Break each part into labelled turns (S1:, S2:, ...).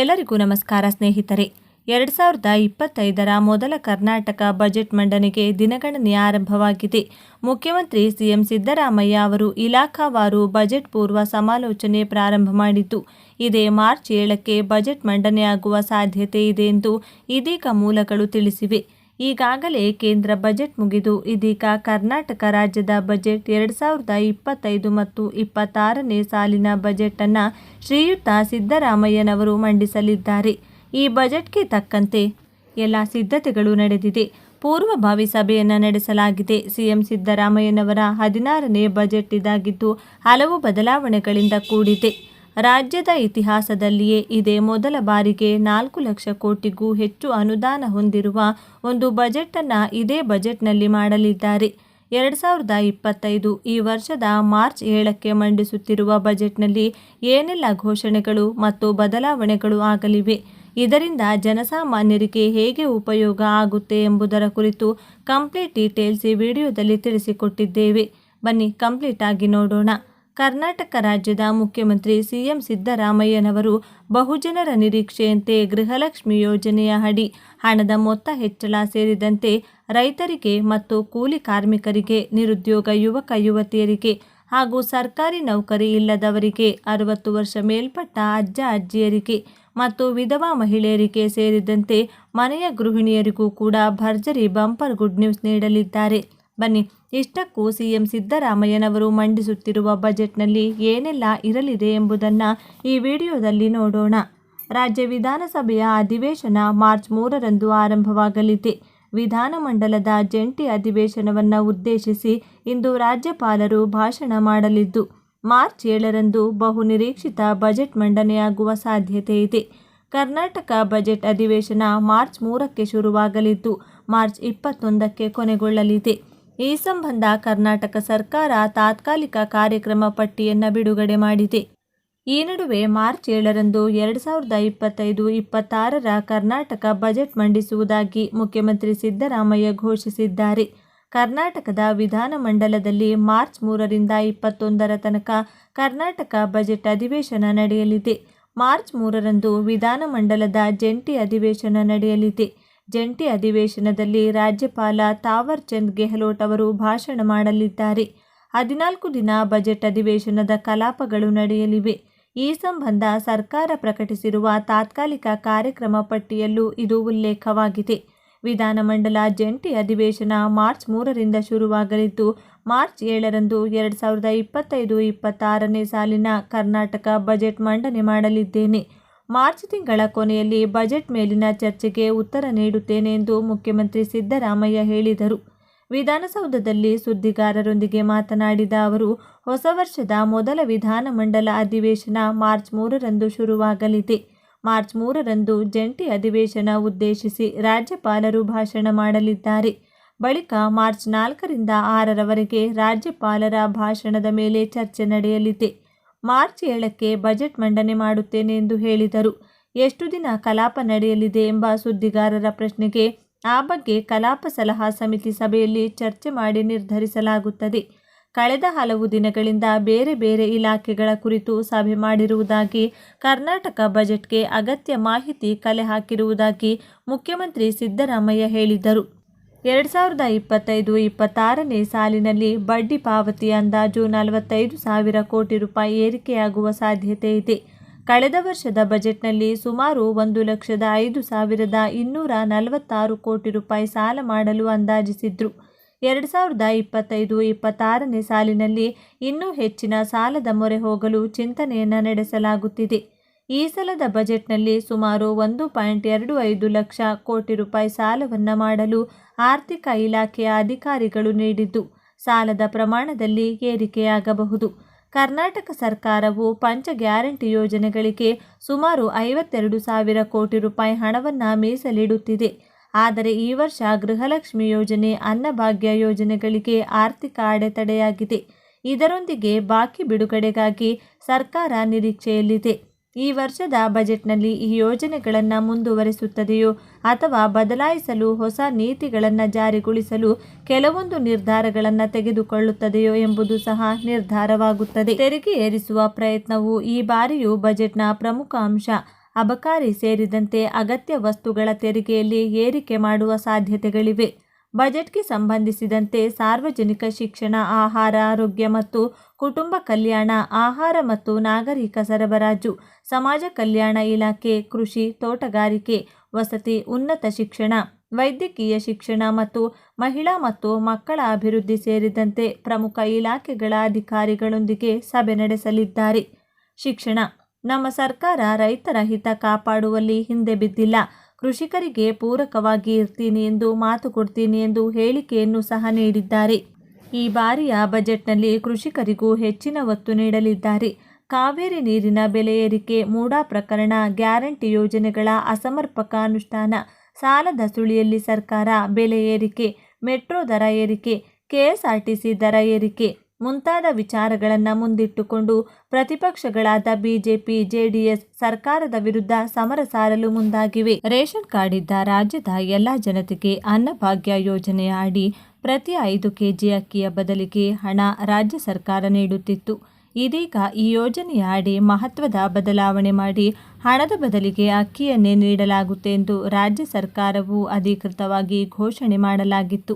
S1: ಎಲ್ಲರಿಗೂ ನಮಸ್ಕಾರ ಸ್ನೇಹಿತರೆ. ಎರಡು ಸಾವಿರದ ಇಪ್ಪತ್ತೈದರ ಮೊದಲ ಕರ್ನಾಟಕ ಬಜೆಟ್ ಮಂಡನೆಗೆ ದಿನಗಣನೆ ಆರಂಭವಾಗಿದೆ. ಮುಖ್ಯಮಂತ್ರಿ ಸಿಎಂ ಸಿದ್ದರಾಮಯ್ಯ ಅವರು ಇಲಾಖಾವಾರು ಬಜೆಟ್ ಪೂರ್ವ ಸಮಾಲೋಚನೆ ಪ್ರಾರಂಭ ಮಾಡಿದ್ದು, ಇದೇ ಮಾರ್ಚ್ ಏಳಕ್ಕೆ ಬಜೆಟ್ ಮಂಡನೆಯಾಗುವ ಸಾಧ್ಯತೆ ಇದೆ ಎಂದು ಇದೀಗ ಮೂಲಗಳು ತಿಳಿಸಿವೆ. ಈಗಾಗಲೇ ಕೇಂದ್ರ ಬಜೆಟ್ ಮುಗಿದು ಇದೀಗ ಕರ್ನಾಟಕ ರಾಜ್ಯದ ಬಜೆಟ್ ಎರಡು ಸಾವಿರದ ಇಪ್ಪತ್ತೈದು ಮತ್ತು ಇಪ್ಪತ್ತಾರನೇ ಸಾಲಿನ ಬಜೆಟನ್ನು ಶ್ರೀಯುತ ಸಿದ್ದರಾಮಯ್ಯನವರು ಮಂಡಿಸಲಿದ್ದಾರೆ. ಈ ಬಜೆಟ್ಗೆ ತಕ್ಕಂತೆ ಎಲ್ಲ ಸಿದ್ಧತೆಗಳು ನಡೆದಿದೆ. ಪೂರ್ವಭಾವಿ ಸಭೆಯನ್ನು ನಡೆಸಲಾಗಿದೆ. ಸಿಎಂ ಸಿದ್ದರಾಮಯ್ಯನವರ ಹದಿನಾರನೇ ಬಜೆಟ್ ಇದಾಗಿದ್ದು ಹಲವು ಬದಲಾವಣೆಗಳಿಂದ ಕೂಡಿದೆ. ರಾಜ್ಯದ ಇತಿಹಾಸದಲ್ಲಿಯೇ ಇದೇ ಮೊದಲ ಬಾರಿಗೆ ನಾಲ್ಕು ಲಕ್ಷ ಕೋಟಿಗೂ ಹೆಚ್ಚು ಅನುದಾನ ಹೊಂದಿರುವ ಒಂದು ಬಜೆಟನ್ನು ಇದೇ ಬಜೆಟ್ನಲ್ಲಿ ಮಾಡಲಿದ್ದಾರೆ. ಎರಡು ಸಾವಿರದ ಇಪ್ಪತ್ತೈದು ಈ ವರ್ಷದ ಮಾರ್ಚ್ ಏಳಕ್ಕೆ ಮಂಡಿಸುತ್ತಿರುವ ಬಜೆಟ್ನಲ್ಲಿ ಏನೆಲ್ಲ ಘೋಷಣೆಗಳು ಮತ್ತು ಬದಲಾವಣೆಗಳು ಆಗಲಿವೆ? ಇದರಿಂದ ಜನಸಾಮಾನ್ಯರಿಗೆ ಹೇಗೆ ಉಪಯೋಗ ಆಗುತ್ತೆ ಎಂಬುದರ ಕುರಿತು ಕಂಪ್ಲೀಟ್ ಡೀಟೇಲ್ಸ್ ಈ ವಿಡಿಯೋದಲ್ಲಿ ತಿಳಿಸಿಕೊಟ್ಟಿದ್ದೇವೆ. ಬನ್ನಿ, ಕಂಪ್ಲೀಟ್ ಆಗಿ ನೋಡೋಣ. ಕರ್ನಾಟಕ ರಾಜ್ಯದ ಮುಖ್ಯಮಂತ್ರಿ ಸಿಎಂ ಸಿದ್ದರಾಮಯ್ಯನವರು ಬಹುಜನರ ನಿರೀಕ್ಷೆಯಂತೆ ಗೃಹಲಕ್ಷ್ಮಿ ಯೋಜನೆಯ ಅಡಿ ಹಣದ ಮೊತ್ತ ಹೆಚ್ಚಳ ಸೇರಿದಂತೆ ರೈತರಿಗೆ ಮತ್ತು ಕೂಲಿ ಕಾರ್ಮಿಕರಿಗೆ, ನಿರುದ್ಯೋಗ ಯುವಕ ಯುವತಿಯರಿಗೆ ಹಾಗೂ ಸರ್ಕಾರಿ ನೌಕರಿ ಇಲ್ಲದವರಿಗೆ, ಅರವತ್ತು ವರ್ಷ ಮೇಲ್ಪಟ್ಟ ಅಜ್ಜ ಅಜ್ಜಿಯರಿಗೆ ಮತ್ತು ವಿಧವಾ ಮಹಿಳೆಯರಿಗೆ ಸೇರಿದಂತೆ ಮನೆಯ ಗೃಹಿಣಿಯರಿಗೂ ಕೂಡ ಭರ್ಜರಿ ಬಂಪರ್ ಗುಡ್ ನ್ಯೂಸ್ ನೀಡಲಿದ್ದಾರೆ. ಬನ್ನಿ. ಇಷ್ಟಕ್ಕೂ ಸಿಎಂ ಸಿದ್ದರಾಮಯ್ಯನವರು ಮಂಡಿಸುತ್ತಿರುವ ಬಜೆಟ್ನಲ್ಲಿ ಏನೆಲ್ಲ ಇರಲಿದೆ ಎಂಬುದನ್ನು ಈ ವಿಡಿಯೋದಲ್ಲಿ ನೋಡೋಣ. ರಾಜ್ಯ ವಿಧಾನಸಭೆಯ ಅಧಿವೇಶನ ಮಾರ್ಚ್ ಮೂರರಂದು ಆರಂಭವಾಗಲಿದೆ. ವಿಧಾನಮಂಡಲದ ಜಂಟಿ ಅಧಿವೇಶನವನ್ನು ಉದ್ದೇಶಿಸಿ ಇಂದು ರಾಜ್ಯಪಾಲರು ಭಾಷಣ ಮಾಡಲಿದ್ದು, ಮಾರ್ಚ್ ಏಳರಂದು ಬಹುನಿರೀಕ್ಷಿತ ಬಜೆಟ್ ಮಂಡನೆಯಾಗುವ ಸಾಧ್ಯತೆ ಇದೆ. ಕರ್ನಾಟಕ ಬಜೆಟ್ ಅಧಿವೇಶನ ಮಾರ್ಚ್ ಮೂರಕ್ಕೆ ಶುರುವಾಗಲಿದ್ದು, ಮಾರ್ಚ್ ಇಪ್ಪತ್ತೊಂದಕ್ಕೆ ಕೊನೆಗೊಳ್ಳಲಿದೆ. ಈ ಸಂಬಂಧ ಕರ್ನಾಟಕ ಸರ್ಕಾರ ತಾತ್ಕಾಲಿಕ ಕಾರ್ಯಕ್ರಮ ಪಟ್ಟಿಯನ್ನು ಬಿಡುಗಡೆ ಮಾಡಿದೆ. ಈ ನಡುವೆ ಮಾರ್ಚ್ ಏಳರಂದು ಎರಡು ಸಾವಿರದ ಇಪ್ಪತ್ತೈದು ಇಪ್ಪತ್ತಾರರ ಕರ್ನಾಟಕ ಬಜೆಟ್ ಮಂಡಿಸುವುದಾಗಿ ಮುಖ್ಯಮಂತ್ರಿ ಸಿದ್ದರಾಮಯ್ಯ ಘೋಷಿಸಿದ್ದಾರೆ. ಕರ್ನಾಟಕದ ವಿಧಾನಮಂಡಲದಲ್ಲಿ ಮಾರ್ಚ್ ಮೂರರಿಂದ ಇಪ್ಪತ್ತೊಂದರ ತನಕ ಕರ್ನಾಟಕ ಬಜೆಟ್ ಅಧಿವೇಶನ ನಡೆಯಲಿದೆ. ಮಾರ್ಚ್ ಮೂರರಂದು ವಿಧಾನಮಂಡಲದ ಜಂಟಿ ಅಧಿವೇಶನ ನಡೆಯಲಿದೆ. ಜಂಟಿ ಅಧಿವೇಶನದಲ್ಲಿ ರಾಜ್ಯಪಾಲ ತಾವರ್ ಚಂದ್ ಗೆಹ್ಲೋಟ್ ಅವರು ಭಾಷಣ ಮಾಡಲಿದ್ದಾರೆ. ಹದಿನಾಲ್ಕು ದಿನ ಬಜೆಟ್ ಅಧಿವೇಶನದ ಕಲಾಪಗಳು ನಡೆಯಲಿವೆ. ಈ ಸಂಬಂಧ ಸರ್ಕಾರ ಪ್ರಕಟಿಸಿರುವ ತಾತ್ಕಾಲಿಕ ಕಾರ್ಯಕ್ರಮ ಪಟ್ಟಿಯಲ್ಲೂ ಇದು ಉಲ್ಲೇಖವಾಗಿದೆ. ವಿಧಾನಮಂಡಲ ಜಂಟಿ ಅಧಿವೇಶನ ಮಾರ್ಚ್ ಮೂರರಿಂದ ಶುರುವಾಗಲಿದ್ದು, ಮಾರ್ಚ್ ಏಳರಂದು ಎರಡು ಸಾವಿರದ ಇಪ್ಪತ್ತೈದು ಇಪ್ಪತ್ತಾರನೇ ಸಾಲಿನ ಕರ್ನಾಟಕ ಬಜೆಟ್ ಮಂಡನೆ ಮಾಡಲಿದ್ದೇನೆ. ಮಾರ್ಚ್ ತಿಂಗಳ ಕೊನೆಯಲ್ಲಿ ಬಜೆಟ್ ಮೇಲಿನ ಚರ್ಚೆಗೆ ಉತ್ತರ ನೀಡುತ್ತೇನೆ ಎಂದು ಮುಖ್ಯಮಂತ್ರಿ ಸಿದ್ದರಾಮಯ್ಯ ಹೇಳಿದರು. ವಿಧಾನಸೌಧದಲ್ಲಿ ಸುದ್ದಿಗಾರರೊಂದಿಗೆ ಮಾತನಾಡಿದ ಅವರು, ಹೊಸ ವರ್ಷದ ಮೊದಲ ವಿಧಾನಮಂಡಲ ಅಧಿವೇಶನ ಮಾರ್ಚ್ ಮೂರರಂದು ಶುರುವಾಗಲಿದೆ. ಮಾರ್ಚ್ ಮೂರರಂದು ಜಂಟಿ ಅಧಿವೇಶನ ಉದ್ದೇಶಿಸಿ ರಾಜ್ಯಪಾಲರು ಭಾಷಣ ಮಾಡಲಿದ್ದಾರೆ. ಬಳಿಕ ಮಾರ್ಚ್ ನಾಲ್ಕರಿಂದ ಆರರವರೆಗೆ ರಾಜ್ಯಪಾಲರ ಭಾಷಣದ ಮೇಲೆ ಚರ್ಚೆ ನಡೆಯಲಿದೆ. ಮಾರ್ಚ್ ಏಳಕ್ಕೆ ಬಜೆಟ್ ಮಂಡನೆ ಮಾಡುತ್ತೇನೆ ಎಂದು ಹೇಳಿದರು. ಎಷ್ಟು ದಿನ ಕಲಾಪ ನಡೆಯಲಿದೆ ಎಂಬ ಸುದ್ದಿಗಾರರ ಪ್ರಶ್ನೆಗೆ ಆ ಬಗ್ಗೆ ಕಲಾಪ ಸಲಹಾ ಸಮಿತಿ ಸಭೆಯಲ್ಲಿ ಚರ್ಚೆ ಮಾಡಿ ನಿರ್ಧರಿಸಲಾಗುತ್ತದೆ. ಕಳೆದ ಹಲವು ದಿನಗಳಿಂದ ಬೇರೆ ಬೇರೆ ಇಲಾಖೆಗಳ ಕುರಿತು ಸಭೆ ಮಾಡಿರುವುದಾಗಿ, ಕರ್ನಾಟಕ ಬಜೆಟ್ಗೆ ಅಗತ್ಯ ಮಾಹಿತಿ ಕಲೆ ಹಾಕಿರುವುದಾಗಿ ಮುಖ್ಯಮಂತ್ರಿ ಸಿದ್ದರಾಮಯ್ಯ ಹೇಳಿದರು. ಎರಡು ಸಾವಿರದ ಇಪ್ಪತ್ತೈದು ಇಪ್ಪತ್ತಾರನೇ ಸಾಲಿನಲ್ಲಿ ಬಡ್ಡಿ ಪಾವತಿ ಅಂದಾಜು ನಲವತ್ತೈದು ಸಾವಿರ ಕೋಟಿ ರೂಪಾಯಿ ಏರಿಕೆಯಾಗುವ ಸಾಧ್ಯತೆ ಇದೆ. ಕಳೆದ ವರ್ಷದ ಬಜೆಟ್ನಲ್ಲಿ ಸುಮಾರು ಒಂದು ಲಕ್ಷದ ಐದು ಸಾವಿರದ ಇನ್ನೂರ ನಲವತ್ತಾರು ಕೋಟಿ ರೂಪಾಯಿ ಸಾಲ ಮಾಡಲು ಅಂದಾಜಿಸಿದ್ರು. ಎರಡು ಸಾವಿರದ ಇಪ್ಪತ್ತೈದು ಇಪ್ಪತ್ತಾರನೇ ಸಾಲಿನಲ್ಲಿ ಇನ್ನೂ ಹೆಚ್ಚಿನ ಸಾಲದ ಮೊರೆ ಹೋಗಲು ಚಿಂತನೆಯನ್ನು ನಡೆಸಲಾಗುತ್ತಿದೆ. ಈ ಸಲದ ಬಜೆಟ್ನಲ್ಲಿ ಸುಮಾರು ಒಂದು ಪಾಯಿಂಟ್ ಎರಡು ಐದು ಲಕ್ಷ ಕೋಟಿ ರೂಪಾಯಿ ಸಾಲವನ್ನು ಮಾಡಲು ಆರ್ಥಿಕ ಇಲಾಖೆಯ ಅಧಿಕಾರಿಗಳು ನೀಡಿದ್ದು, ಸಾಲದ ಪ್ರಮಾಣದಲ್ಲಿ ಏರಿಕೆಯಾಗಬಹುದು. ಕರ್ನಾಟಕ ಸರ್ಕಾರವು ಪಂಚ ಗ್ಯಾರಂಟಿ ಯೋಜನೆಗಳಿಗೆ ಸುಮಾರು ಐವತ್ತೆರಡು ಸಾವಿರ ಕೋಟಿ ರೂಪಾಯಿ ಹಣವನ್ನು ಮೀಸಲಿಡುತ್ತಿದೆ. ಆದರೆ ಈ ವರ್ಷ ಗೃಹಲಕ್ಷ್ಮಿ ಯೋಜನೆ ಅನ್ನಭಾಗ್ಯ ಯೋಜನೆಗಳಿಗೆ ಆರ್ಥಿಕ ಅಡೆತಡೆಯಾಗಿದೆ. ಇದರೊಂದಿಗೆ ಬಾಕಿ ಬಿಡುಗಡೆಗಾಗಿ ಸರ್ಕಾರ ನಿರೀಕ್ಷೆಯಲ್ಲಿದೆ. ಈ ವರ್ಷದ ಬಜೆಟ್ನಲ್ಲಿ ಈ ಯೋಜನೆಗಳನ್ನು ಮುಂದುವರಿಸುತ್ತದೆಯೋ ಅಥವಾ ಬದಲಾಯಿಸಲು ಹೊಸ ನೀತಿಗಳನ್ನು ಜಾರಿಗೊಳಿಸಲು ಕೆಲವೊಂದು ನಿರ್ಧಾರಗಳನ್ನು ತೆಗೆದುಕೊಳ್ಳುತ್ತದೆಯೋ ಎಂಬುದು ಸಹ ನಿರ್ಧಾರವಾಗುತ್ತದೆ. ತೆರಿಗೆ ಏರಿಸುವ ಪ್ರಯತ್ನವು ಈ ಬಾರಿಯೂ ಬಜೆಟ್ನ ಪ್ರಮುಖ ಅಂಶ. ಅಬಕಾರಿ ಸೇರಿದಂತೆ ಅಗತ್ಯ ವಸ್ತುಗಳ ತೆರಿಗೆಯಲ್ಲಿ ಏರಿಕೆ ಮಾಡುವ ಸಾಧ್ಯತೆಗಳಿವೆ. ಬಜೆಟ್ಗೆ ಸಂಬಂಧಿಸಿದಂತೆ ಸಾರ್ವಜನಿಕ ಶಿಕ್ಷಣ, ಆಹಾರ, ಆರೋಗ್ಯ ಮತ್ತು ಕುಟುಂಬ ಕಲ್ಯಾಣ, ಆಹಾರ ಮತ್ತು ನಾಗರಿಕ ಸರಬರಾಜು, ಸಮಾಜ ಕಲ್ಯಾಣ ಇಲಾಖೆ, ಕೃಷಿ, ತೋಟಗಾರಿಕೆ, ವಸತಿ, ಉನ್ನತ ಶಿಕ್ಷಣ, ವೈದ್ಯಕೀಯ ಶಿಕ್ಷಣ ಮತ್ತು ಮಹಿಳಾ ಮತ್ತು ಮಕ್ಕಳ ಅಭಿವೃದ್ಧಿ ಸೇರಿದಂತೆ ಪ್ರಮುಖ ಇಲಾಖೆಗಳ ಅಧಿಕಾರಿಗಳೊಂದಿಗೆ ಸಭೆ ನಡೆಸಲಿದ್ದಾರೆ. ಶಿಕ್ಷಣ, ನಮ್ಮ ಸರ್ಕಾರ ರೈತರ ಹಿತ ಕಾಪಾಡುವಲ್ಲಿ ಹಿಂದೆ ಬಿದ್ದಿಲ್ಲ. ಕೃಷಿಕರಿಗೆ ಪೂರಕವಾಗಿ ಇರ್ತೀನಿ ಎಂದು ಮಾತು ಕೊಡ್ತೀನಿ ಎಂದು ಹೇಳಿಕೆಯನ್ನು ಸಹ ನೀಡಿದ್ದಾರೆ. ಈ ಬಾರಿಯ ಬಜೆಟ್ನಲ್ಲಿ ಕೃಷಿಕರಿಗೂ ಹೆಚ್ಚಿನ ಒತ್ತು ನೀಡಲಿದ್ದಾರೆ. ಕಾವೇರಿ ನೀರಿನ ಬೆಲೆ ಏರಿಕೆ, ಮೂಡಾ ಪ್ರಕರಣ, ಗ್ಯಾರಂಟಿ ಯೋಜನೆಗಳ ಅಸಮರ್ಪಕ ಅನುಷ್ಠಾನ, ಸಾಲದ ಸುಳಿಯಲ್ಲಿ ಸರ್ಕಾರ ಬೆಲೆ ಏರಿಕೆ, ಮೆಟ್ರೋ ದರ ಏರಿಕೆ, ಕೆಎಸ್ಆರ್ಟಿಸಿ ದರ ಏರಿಕೆ ಮುಂತಾದ ವಿಚಾರಗಳನ್ನು ಮುಂದಿಟ್ಟುಕೊಂಡು ಪ್ರತಿಪಕ್ಷಗಳಾದ ಬಿಜೆಪಿ, ಜೆಡಿಎಸ್ ಸರ್ಕಾರದ ವಿರುದ್ಧ ಸಮರ ಸಾರಲು ಮುಂದಾಗಿವೆ. ರೇಷನ್ ಕಾರ್ಡ್ ಇದ್ದ ರಾಜ್ಯದ ಎಲ್ಲ ಜನತೆಗೆ ಅನ್ನಭಾಗ್ಯ ಯೋಜನೆಯ ಅಡಿ ಪ್ರತಿ ಐದು ಕೆಜಿ ಅಕ್ಕಿಯ ಬದಲಿಗೆ ಹಣ ರಾಜ್ಯ ಸರ್ಕಾರ ನೀಡುತ್ತಿತ್ತು. ಇದೀಗ ಈ ಯೋಜನೆಯ ಅಡಿ ಮಹತ್ವದ ಬದಲಾವಣೆ ಮಾಡಿ ಹಣದ ಬದಲಿಗೆ ಅಕ್ಕಿಯನ್ನೇ ನೀಡಲಾಗುತ್ತೆ ಎಂದು ರಾಜ್ಯ ಸರ್ಕಾರವು ಅಧಿಕೃತವಾಗಿ ಘೋಷಣೆ ಮಾಡಲಾಗಿತ್ತು.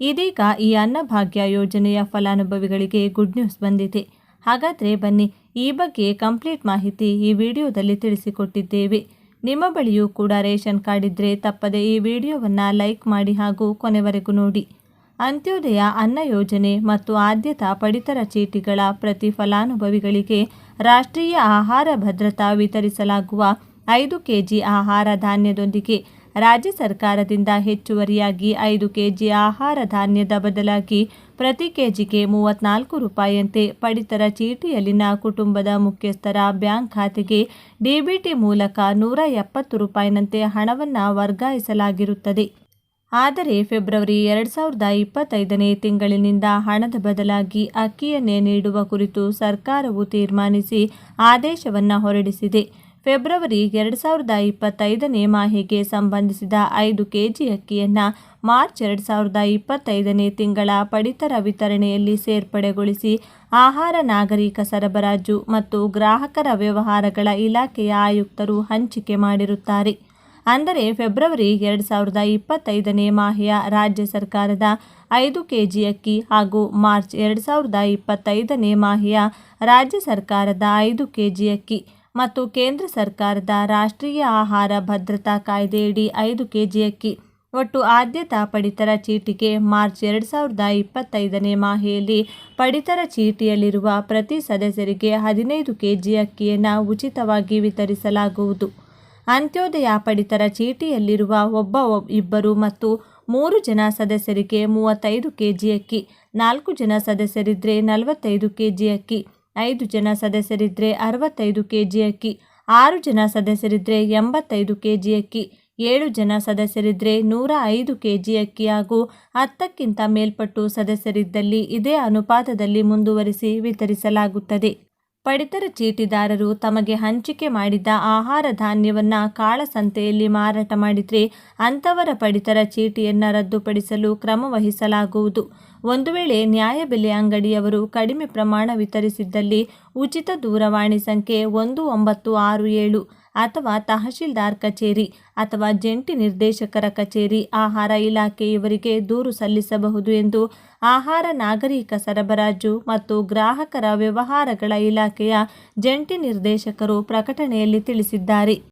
S1: ಇದೀಗ ಈ ಅನ್ನಭಾಗ್ಯ ಯೋಜನೆಯ ಫಲಾನುಭವಿಗಳಿಗೆ ಗುಡ್ ನ್ಯೂಸ್ ಬಂದಿದೆ. ಹಾಗಾದರೆ ಬನ್ನಿ ಈ ಬಗ್ಗೆ ಕಂಪ್ಲೀಟ್ ಮಾಹಿತಿ ಈ ವಿಡಿಯೋದಲ್ಲಿ ತಿಳಿಸಿಕೊಟ್ಟಿದ್ದೇವೆ. ನಿಮ್ಮ ಬಳಿಯೂ ಕೂಡ ರೇಷನ್ ಕಾರ್ಡ್ ಇದ್ದರೆ ತಪ್ಪದೆ ಈ ವಿಡಿಯೋವನ್ನು ಲೈಕ್ ಮಾಡಿ ಹಾಗೂ ಕೊನೆವರೆಗೂ ನೋಡಿ. ಅಂತ್ಯೋದಯ ಅನ್ನ ಯೋಜನೆ ಮತ್ತು ಆದ್ಯತಾ ಪಡಿತರ ಚೀಟಿಗಳ ಪ್ರತಿ ಫಲಾನುಭವಿಗಳಿಗೆ ರಾಷ್ಟ್ರೀಯ ಆಹಾರ ಭದ್ರತಾ ವಿತರಿಸಲಾಗುವ ಐದು ಕೆಜಿ ಆಹಾರ ಧಾನ್ಯದೊಂದಿಗೆ ರಾಜ್ಯ ಸರ್ಕಾರದಿಂದ ಹೆಚ್ಚುವರಿಯಾಗಿ ಐದು ಕೆಜಿ ಆಹಾರ ಧಾನ್ಯದ ಬದಲಾಗಿ ಪ್ರತಿ ಕೆಜಿಗೆ ಮೂವತ್ನಾಲ್ಕು ರೂಪಾಯಿಯಂತೆ ಪಡಿತರ ಚೀಟಿಯಲ್ಲಿನ ಕುಟುಂಬದ ಮುಖ್ಯಸ್ಥರ ಬ್ಯಾಂಕ್ ಖಾತೆಗೆ ಡಿಬಿಟಿ ಮೂಲಕ ನೂರ ಎಪ್ಪತ್ತು ರೂಪಾಯಿನಂತೆ ಹಣವನ್ನು ವರ್ಗಾಯಿಸಲಾಗಿರುತ್ತದೆ. ಆದರೆ ಫೆಬ್ರವರಿ ಎರಡು ಸಾವಿರದ ಇಪ್ಪತ್ತೈದನೇ ತಿಂಗಳಿನಿಂದ ಹಣದ ಬದಲಾಗಿ ಅಕ್ಕಿಯನ್ನೇ ನೀಡುವ ಕುರಿತು ಸರ್ಕಾರವು ತೀರ್ಮಾನಿಸಿ ಆದೇಶವನ್ನು ಹೊರಡಿಸಿದೆ. ಫೆಬ್ರವರಿ ಎರಡು ಸಾವಿರದ ಇಪ್ಪತ್ತೈದನೇ ಮಾಹೆಗೆ ಸಂಬಂಧಿಸಿದ ಐದು ಕೆಜಿ ಅಕ್ಕಿಯನ್ನು ಮಾರ್ಚ್ ಎರಡು ಸಾವಿರದ ಇಪ್ಪತ್ತೈದನೇ ತಿಂಗಳ ಪಡಿತರ ವಿತರಣೆಯಲ್ಲಿ ಸೇರ್ಪಡೆಗೊಳಿಸಿ ಆಹಾರ ನಾಗರಿಕ ಸರಬರಾಜು ಮತ್ತು ಗ್ರಾಹಕರ ವ್ಯವಹಾರಗಳ ಇಲಾಖೆಯ ಆಯುಕ್ತರು ಹಂಚಿಕೆ ಮಾಡಿರುತ್ತಾರೆ. ಅಂದರೆ ಫೆಬ್ರವರಿ ಎರಡು ಸಾವಿರದ ಇಪ್ಪತ್ತೈದನೇ ಮಾಹೆಯ ರಾಜ್ಯ ಸರ್ಕಾರದ ಐದು ಕೆಜಿ ಅಕ್ಕಿ ಹಾಗೂ ಮಾರ್ಚ್ ಎರಡು ಸಾವಿರದ ಇಪ್ಪತ್ತೈದನೇ ಮಾಹೆಯ ರಾಜ್ಯ ಸರ್ಕಾರದ ಐದು ಕೆಜಿ ಅಕ್ಕಿ ಮತ್ತು ಕೇಂದ್ರ ಸರ್ಕಾರದ ರಾಷ್ಟ್ರೀಯ ಆಹಾರ ಭದ್ರತಾ ಕಾಯ್ದೆಯಡಿ ಐದು ಕೆಜಿ ಅಕ್ಕಿ. ಒಟ್ಟು ಆದ್ಯತಾ ಪಡಿತರ ಚೀಟಿಗೆ ಮಾರ್ಚ್ ಎರಡು ಸಾವಿರದ ಇಪ್ಪತ್ತೈದನೇ ಮಾಹೆಯಲ್ಲಿ ಪಡಿತರ ಚೀಟಿಯಲ್ಲಿರುವ ಪ್ರತಿ ಸದಸ್ಯರಿಗೆ ಹದಿನೈದು ಕೆಜಿ ಅಕ್ಕಿಯನ್ನು ಉಚಿತವಾಗಿ ವಿತರಿಸಲಾಗುವುದು. ಅಂತ್ಯೋದಯ ಪಡಿತರ ಚೀಟಿಯಲ್ಲಿರುವ ಒಬ್ಬ ಇಬ್ಬರು ಮತ್ತು ಮೂರು ಜನ ಸದಸ್ಯರಿಗೆ ಮೂವತ್ತೈದು ಕೆಜಿ ಅಕ್ಕಿ, ನಾಲ್ಕು ಜನ ಸದಸ್ಯರಿದ್ದರೆ ನಲವತ್ತೈದು ಕೆಜಿ ಅಕ್ಕಿ. ಐದು ಜನ ಸದಸ್ಯರಿದ್ದರೆ ಅರವತ್ತೈದು ಕೆ ಜಿ ಅಕ್ಕಿ, ಆರು ಜನ ಸದಸ್ಯರಿದ್ದರೆ ಎಂಬತ್ತೈದು ಕೆ ಜಿ ಅಕ್ಕಿ, ಏಳು ಜನ ಸದಸ್ಯರಿದ್ದರೆ ನೂರ ಐದು ಕೆ ಜಿ ಅಕ್ಕಿ ಹಾಗೂ ಹತ್ತಕ್ಕಿಂತ ಮೇಲ್ಪಟ್ಟು ಸದಸ್ಯರಿದ್ದಲ್ಲಿ ಇದೇ ಅನುಪಾತದಲ್ಲಿ ಮುಂದುವರಿಸಿ ವಿತರಿಸಲಾಗುತ್ತದೆ. ಪಡಿತರ ಚೀಟಿದಾರರು ತಮಗೆ ಹಂಚಿಕೆ ಮಾಡಿದ ಆಹಾರ ಧಾನ್ಯವನ್ನು ಕಾಳಸಂತೆಯಲ್ಲಿ ಮಾರಾಟ ಮಾಡಿದರೆ ಅಂಥವರ ಪಡಿತರ ಚೀಟಿಯನ್ನು ರದ್ದುಪಡಿಸಲು ಕ್ರಮ ವಹಿಸಲಾಗುವುದು. ಒಂದು ವೇಳೆ ನ್ಯಾಯಬೆಲೆ ಅಂಗಡಿಯವರು ಕಡಿಮೆ ಪ್ರಮಾಣ ವಿತರಿಸಿದ್ದಲ್ಲಿ ಉಚಿತ ದೂರವಾಣಿ ಸಂಖ್ಯೆ ಒಂದು ಒಂಬತ್ತು ಆರು ಏಳು. ಅಥವಾ ತಹಶೀಲ್ದಾರ್ ಕಚೇರಿ ಅಥವಾ ಜಂಟಿ ನಿರ್ದೇಶಕರ ಕಚೇರಿ ಆಹಾರ ಇಲಾಖೆಯವರಿಗೆ ದೂರು ಸಲ್ಲಿಸಬಹುದು ಎಂದು ಆಹಾರ ನಾಗರಿಕ ಸರಬರಾಜು ಮತ್ತು ಗ್ರಾಹಕರ ವ್ಯವಹಾರಗಳ ಇಲಾಖೆಯ ಜಂಟಿ ನಿರ್ದೇಶಕರು ಪ್ರಕಟಣೆಯಲ್ಲಿ ತಿಳಿಸಿದ್ದಾರೆ.